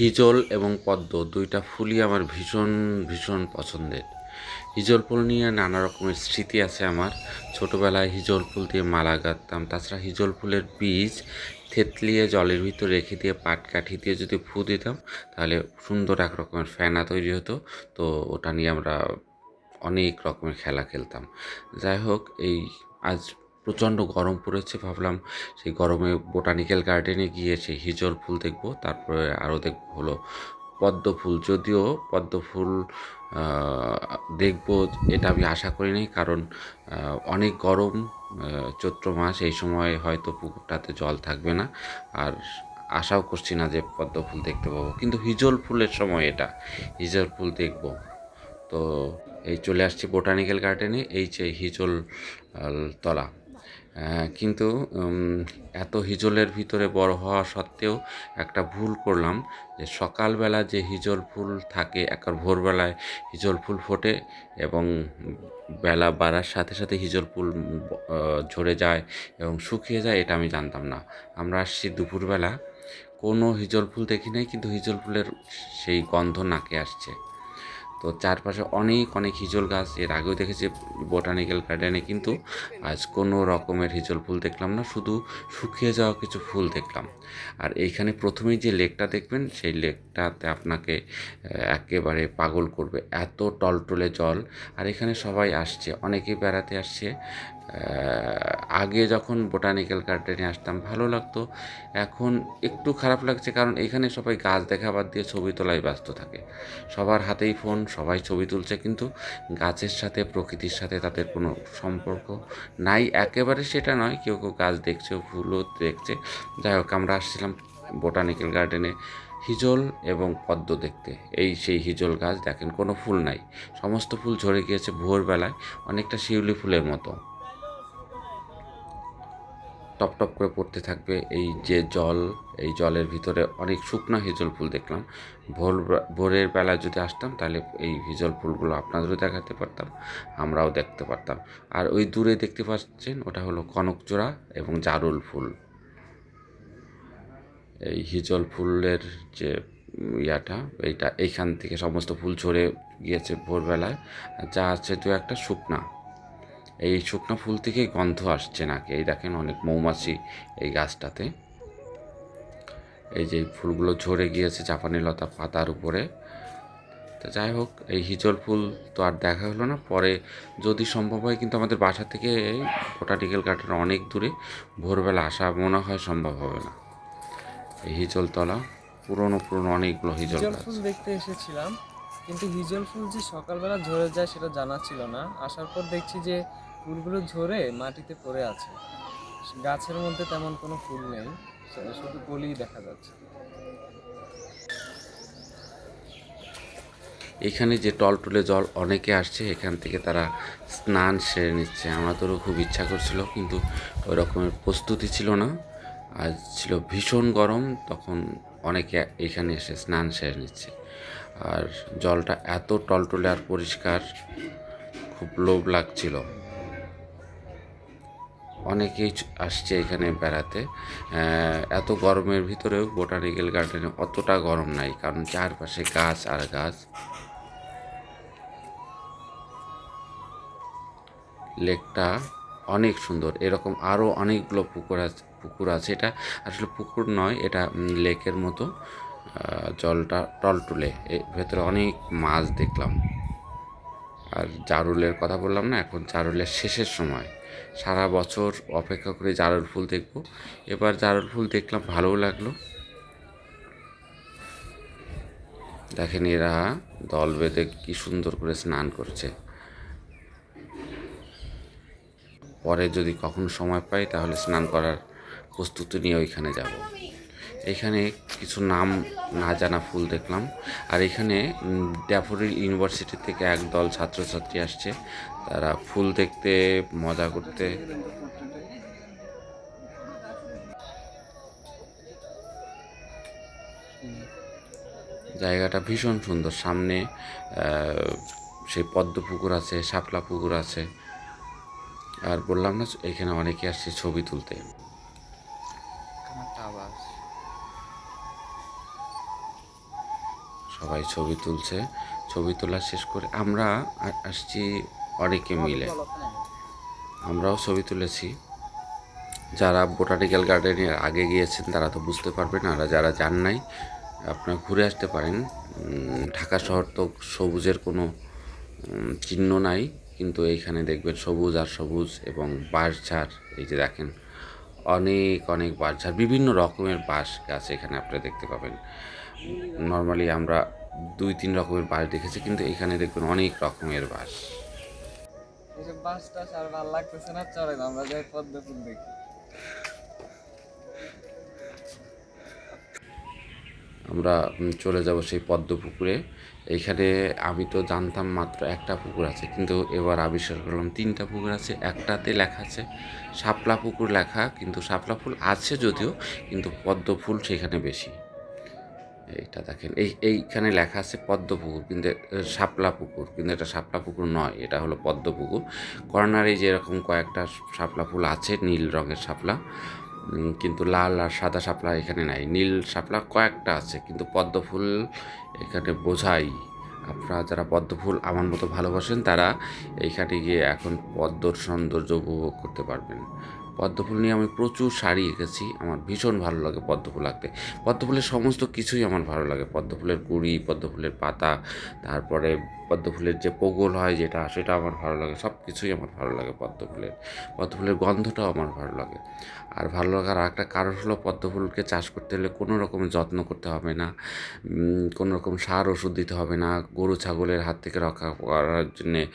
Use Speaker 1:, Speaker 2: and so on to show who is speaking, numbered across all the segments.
Speaker 1: হিজল এবং পদ্ম দুইটা ফুলই আমার ভীষণ ভীষণ পছন্দের। হিজল ফুল নিয়ে নানা রকমের স্মৃতি আছে আমার। ছোটোবেলায় হিজল ফুল দিয়ে মালা গাঁথতাম। তাছাড়া হিজল ফুলের বীজ থেতলিয়ে জলের ভিতর রেখে দিয়ে পাট কাঠি দিয়ে যদি ফু দিতাম, তাহলে সুন্দর এক রকমের ফেনা তৈরি হতো। তো ওটা নিয়ে আমরা অনেক রকমের খেলা খেলতাম। যাই হোক, এই আজ প্রচণ্ড গরম পড়েছে, ভাবলাম সেই গরমে বোটানিক্যাল গার্ডেনে গিয়ে সেই হিজল ফুল দেখব, তারপরে আরও দেখব হলো পদ্ম ফুল। যদিও পদ্ম ফুল দেখব, এটা আমি আশা করিনি, কারণ অনেক গরম চৈত্র মাস, এই সময় হয়তো পুকুরটাতে জল থাকবে না, আর আশাও করছি না যে পদ্ম ফুল দেখতে পাবো। কিন্তু হিজল ফুলের সময় এটা হিজল ফুল দেখব। তো এই চলে আসছি বোটানিক্যাল গার্ডেনে, এই যে হিজল তলা। কিন্তু এত হিজলের ভিতরে বড় হওয়া সত্ত্বেও একটা ভুল করলাম যে সকালবেলা যে হিজল ফুল থাকে একবার ভোরবেলায় হিজল ফুল ফোটে এবং বেলা বাড়ার সাথে সাথে হিজল ফুল ঝরে যায় এবং শুকিয়ে যায়, এটা আমি জানতাম না। আমরা আসছি দুপুরবেলা, কোনো হিজল ফুল দেখি নাই, কিন্তু হিজল ফুলের সেই গন্ধ নাকে আসছে। তো চারপাশে অনেক অনেক হিজল গাছ। এর আগেও দেখেছি বোটানিক্যাল গার্ডেনে কিন্তু আজ কোনো রকমের হিজল ফুল দেখলাম না, শুধু শুকিয়ে যাওয়া কিছু ফুল দেখলাম। আর এইখানে প্রথমেই যে লেকটা দেখবেন, সেই লেকটাতে আপনাকে একেবারে পাগল করবে। এত টলটলে জল। আর এখানে সবাই আসছে, অনেকেই বেড়াতে আসছে। আগে যখন বোটানিক্যাল গার্ডেনে আসতাম, ভালো লাগতো। এখন একটু খারাপ লাগছে কারণ এখানে সবাই গাছ দেখা বাদ দিয়ে ছবি তোলায় ব্যস্ত থাকে। সবার হাতেই ফোন সবাই ছবি তুলছে, কিন্তু গাছের সাথে, প্রকৃতির সাথে তাদের কোনো সম্পর্ক নাই। একেবারে সেটা নয়, কেউ কেউ গাছ দেখছে, ফুলও দেখছে। যাই হোক, আমরা আসছিলাম বোটানিক্যাল গার্ডেনে হিজল এবং পদ্ম দেখতে। এই সেই হিজল গাছ, দেখেন কোনো ফুল নাই। সমস্ত ফুল ঝরে গিয়েছে ভোরবেলায়, অনেকটা শিউলি ফুলের মতো। টপ টপ করে পড়তে থাকবে। এই যে জল, এই জলের ভিতরে অনেক শুকনো হিজল ফুল দেখলাম। ভোর ভোরের বেলায় যদি আসতাম তাহলে এই হিজল ফুলগুলো আপনাদেরও দেখাতে পারতাম, আমরাও দেখতে পারতাম। আর ওই দূরে দেখতে পাচ্ছেন, ওটা হলো কনকজোড়া এবং জারুল ফুল। এই হিজল ফুলের যে ইয়াটা, এইটা, এইখান থেকে সমস্ত ফুল ঝরে গিয়েছে ভোরবেলায়। যা আছে তো একটা শুকনা। এই শুকনো ফুল থেকে গন্ধ আসছে নাকি? এই দেখেন অনেক মৌমাছি এই গাছটাতে। এই যে ফুলগুলো ঝরে গিয়েছে জাপানি লতা পাতার উপরে। তো যাই হোক এই হিজল ফুল তো আর দেখা হলো না। পরে যদি সম্ভব হয় কিন্তু আমাদের বাসা থেকে বোটানিক্যাল গার্ডেন অনেক দূরে ভোরবেলা আসা মনে হয় সম্ভব হবে না। এই হিজলতলা পুরনো পুরনো অনেকগুলো হিজল
Speaker 2: হিজল ফুল দেখতে এসেছিলাম কিন্তু হিজল ফুল যে সকালবেলা ঝরে যায় সেটা জানা ছিল না। আসার পর দেখছি যে ফুলগুলো ঝরে মাটিতে পড়ে আছে। গাছের মধ্যে তেমন কোনো ফুল নেই শুধু কলিই দেখা যাচ্ছে।
Speaker 1: এখানে যে টলটলে জল অনেকে আসছে, এখান থেকে তারা স্নান সেরে নিচ্ছে। আমাদেরও খুব ইচ্ছা করছিল, কিন্তু ওই রকমের প্রস্তুতি ছিল না। আজ ছিল ভীষণ গরম, তখন অনেকে এখানে এসে স্নান সেরে নিচ্ছে। আর জলটা এত টলটলে আর পরিষ্কার, খুব লোভ লাগছিল। অনেকেই আসছে এখানে বেড়াতে। এত গরমের ভিতরেও বোটানিক্যাল গার্ডেনে অতটা গরম নাই, কারণ চারপাশে গাছ আর গাছ। লেকটা অনেক সুন্দর, এরকম আরও অনেকগুলো পুকুর আছে পুকুর আছে। এটা আসলে পুকুর নয়, এটা লেকের মতো জলটা টলটুলে। ভেতরে অনেক মাছ দেখলাম। আর জারুলের কথা বললাম না, এখন জারুলের শেষের সময়। সারা বছর অপেক্ষা করে জারুল ফুল দেখব। এবার জারুল ফুল দেখলাম, ভালোও লাগল। দেখেন এরা দল বেঁধে কি সুন্দর করে স্নান করছে। পরে যদি কখনো সময় পাই, তাহলে স্নান করার প্রস্তুতি নিয়ে ওইখানে যাব। এখানে কিছু নাম না জানা ফুল দেখলাম। আর এখানে উম, ড্যাফোডিল ইউনিভার্সিটি থেকে একদল ছাত্রছাত্রী আসছে। তারা ফুল দেখতে মজা করতে। জায়গাটা ভীষণ সুন্দর। সামনে সেই পদ্ম পুকুর আছে শাপলা পুকুর আছে। আর বললাম না এখানে অনেকে আসছে ছবি তুলতে। সবাই ছবি তুলছে। ছবি তোলা শেষ করে আমরা আসছি অনেকে মিলে। আমরাও ছবি তুলেছি। যারা বোটানিক্যাল গার্ডেনের আগে গিয়েছেন তারা তো বুঝতে পারবেন, আর যারা যান নাই, আপনারা ঘুরে আসতে পারেন। ঢাকা শহর তো সবুজের কোনো চিহ্ন নাই, কিন্তু এইখানে দেখবেন সবুজ আর সবুজ এবং বাঁশঝাড়, এই যে দেখেন, অনেক অনেক বাঁশঝাড়, বিভিন্ন রকমের বাঁশ গাছ এখানে আপনারা দেখতে পাবেন। নর্মালি আমরা দুই তিন রকমের বাঁশ দেখেছি কিন্তু এখানে দেখবেন অনেক রকমের
Speaker 2: বাস। টাস আর ভালো লাগতেছে না চলেন আমরা যাই পদ্ম ফুল দেখি।
Speaker 1: আমরা চলে যাব সেই পদ্ম পুকুরে এইখানে আমি তো জানতাম মাত্র একটা পুকুর আছে কিন্তু এবার আবিষ্কার করলাম তিনটা পুকুর আছে একটাতে লেখা আছে শাপলা পুকুর লেখা কিন্তু শাপলা ফুল আছে যদিও কিন্তু পদ্ম ফুল সেখানে বেশি। এইটা দেখেন, এই, এইখানে লেখা আছে পদ্ম পুকুর কিন্তু শাপলা পুকুর, কিন্তু এটা শাপলা পুকুর নয়, এটা হলো পদ্ম পুকুর কর্নারে যে এরকম কয়েকটা শাপলা ফুল আছে, নীল রঙের শাপলা কিন্তু লাল আর সাদা শাপলা এখানে নাই, নীল শাপলা কয়েকটা আছে, কিন্তু পদ্ম ফুল এখানে বোঝাই। আপনারা যারা পদ্ম ফুল আমার মতো ভালোবাসেন, তারা এইখানে গিয়ে এখন পদ্মর সৌন্দর্য উপভোগ করতে পারবেন। পদ্ম ফুল নিয়ে আমি প্রচুর শাড়ি এঁকেছি। আমার ভীষণ ভালো লাগে পদ্মফুল আঁকতে। পদ্ম ফুলের সমস্ত কিছুই আমার ভালো লাগে। পদ্মফুলের কুড়ি পদ্ম ফুলের পাতা, তারপরে পদ্মফুলের যে পোগল হয় যেটা, সেটা আমার ভালো লাগে। সব কিছুই আমার ভালো লাগে পদ্মফুলের। পদ্মফুলের গন্ধটাও আমার ভালো লাগে। আর ভালো লাগার আরেকটা কারণ হলো পদ্মফুলকে চাষ করতে হলে কোনো রকম যত্ন করতে হবে না। কোনো রকম সার ওষুধ দিতে হবে না। গরু, ছাগলের হাত থেকে রক্ষা করার জন্যে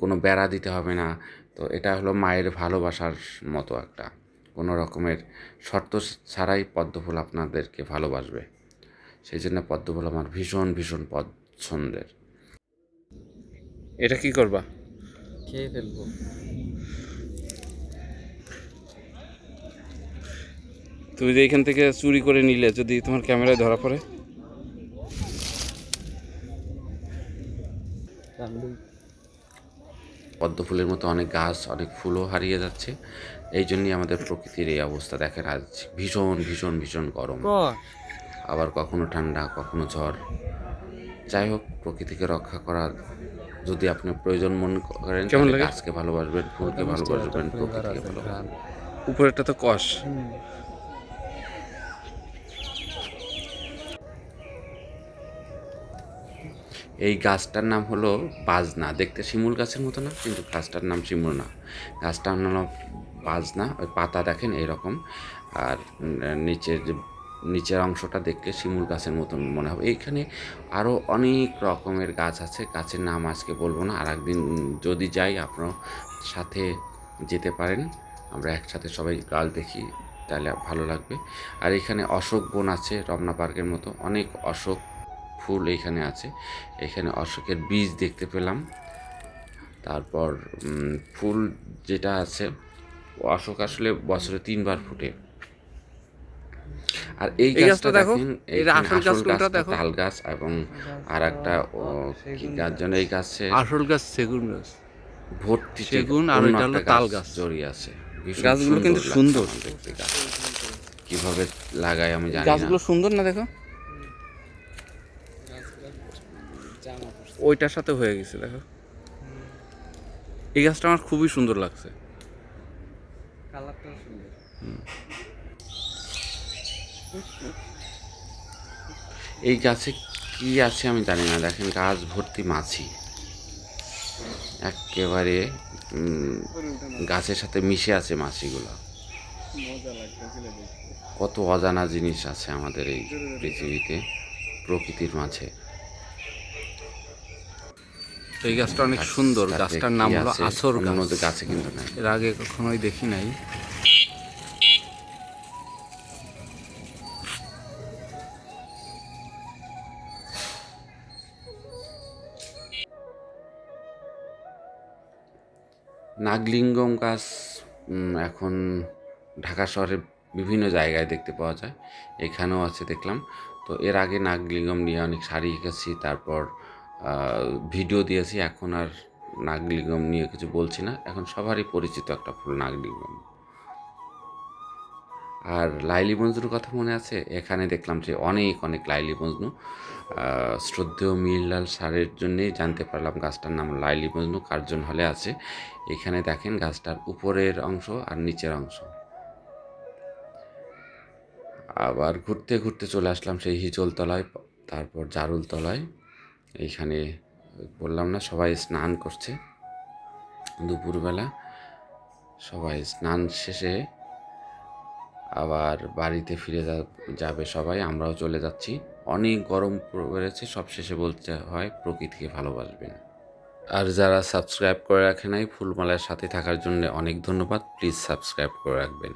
Speaker 1: কোনো বেড়া দিতে হবে না। তো এটা হলো মায়ের ভালোবাসার মতো একটা। কোনো রকমের শর্ত ছাড়াই পদ্মফুল আপনাদেরকে ভালোবাসবে। সেই জন্য পদ্মফুল আমার ভীষণ ভীষণ পছন্দের।
Speaker 3: এটা কি করবা?
Speaker 2: খেয়ে ফেলব।
Speaker 3: তুমি যে এখান থেকে চুরি করে নিলে যদি তোমার ক্যামেরায় ধরা পড়ে?
Speaker 1: পদ্ম ফুলের মতো অনেক গাছ অনেক ফুলও হারিয়ে যাচ্ছে। এই জন্যই আমাদের প্রকৃতির এই অবস্থা দেখেন আজ ভীষণ ভীষণ ভীষণ গরম। আবার কখনো ঠান্ডা কখনো ঝড়। যাই হোক প্রকৃতিকে রক্ষা করা যদি আপনি প্রয়োজন মনে করেন গাছকে ভালোবাসবেন ফুলকে ভালোবাসবেন প্রকৃতিকে ভালোবাসবেন।
Speaker 3: উপরেরটা তো কষ।
Speaker 1: এই গাছটার নাম হলো বাজনা। দেখতে শিমুল গাছের মতো না, কিন্তু গাছটার নাম শিমুল না। গাছটার নাম বাজনা, ওই পাতা দেখেন এইরকম। আর নিচের যে, নিচের অংশটা দেখলে শিমুল গাছের মতন মনে হবে। এইখানে আরও অনেক রকমের গাছ আছে, গাছের নাম আজকে বলব না। আর একদিন যদি যাই আপনার সাথে যেতে পারেন, আমরা একসাথে সবাই গাছ দেখি, তাহলে ভালো লাগবে। আর এখানে অশোক বন আছে, রমনা পার্কের মতো। অনেক অশোক ফুল এইখানে আছে। এখানে অশোকের বীজ দেখতে পেলাম। তারপর ফুল যেটা আছে অশোক আসলে বছরে তিনবার ফুটে। আর এই গাছটা
Speaker 3: দেখো?
Speaker 1: তাল গাছ এবং আর একটা গাছ যেন এই গাছে?
Speaker 3: আসল গাছ সেগুন গাছ।
Speaker 1: ভর্তি
Speaker 3: সেগুন আর ওইটা হলো তাল গাছ।
Speaker 1: জড়িয়ে আছে।
Speaker 3: গাছগুলো কিন্তু সুন্দর।
Speaker 1: দেখতে গাছ। কীভাবে লাগায় আমি জানি
Speaker 3: গাছগুলো সুন্দর না দেখো
Speaker 2: জামা পড়ছে
Speaker 3: ওইটার সাথে হয়ে গেছে দেখো। এই গাছটা আমার খুবই সুন্দর লাগছে।
Speaker 2: সুন্দর।
Speaker 1: এই গাছে কি আছে আমি জানি না দেখেন গাছ ভর্তি মাছি। একেবারে গাছের সাথে মিশে আছে মাছিগুলো। কত অজানা জিনিস আছে আমাদের এই পৃথিবীতে প্রকৃতির মাঝে।
Speaker 3: তো এই গাছটা অনেক সুন্দর। গাছটার নাম হলো? আসর গাছ।
Speaker 1: গাছে কিন্তু নাই।
Speaker 3: এর আগে কখনোই দেখি নাই।
Speaker 1: নাগলিঙ্গম গাছ উম, এখন ঢাকা শহরের বিভিন্ন জায়গায় দেখতে পাওয়া যায়। এখানেও আছে দেখলাম। তো এর আগে নাগলিঙ্গম নিয়ে অনেক শাড়ি এঁকেছি তারপর ভিডিও দিয়েছি, এখন আর নাগলিগম নিয়ে কিছু বলছি না। এখন সবারই পরিচিত একটা ফুল নাগলিগম। আর লাইলি মজনুর কথা মনে আছে? এখানে দেখলাম যে অনেক অনেক লাইলি মজনু শ্রদ্ধেয় মিরলাল স্যারের জন্যেই জানতে পারলাম গাছটার নাম লাইলি মজনু কার্জন হলে আছে। এখানে দেখেন গাছটার উপরের অংশ আর নিচের অংশ। আবার ঘুরতে ঘুরতে চলে আসলাম সেই হিজলতলায়, তারপর জারুলতলায়। এইখানে বললাম না, সবাই স্নান করছে। দুপুরবেলা সবাই স্নান শেষে আবার বাড়িতে ফিরে যাবে সবাই, আমরাও চলে যাচ্ছি। অনেক গরম পড়েছে, সব শেষে বলতে হয় প্রকৃতিকে ভালোবাসবেন। আর যারা সাবস্ক্রাইব করে রাখে নাই, ফুলমালার সাথে থাকার জন্য অনেক ধন্যবাদ। প্লিজ সাবস্ক্রাইব করে রাখবেন।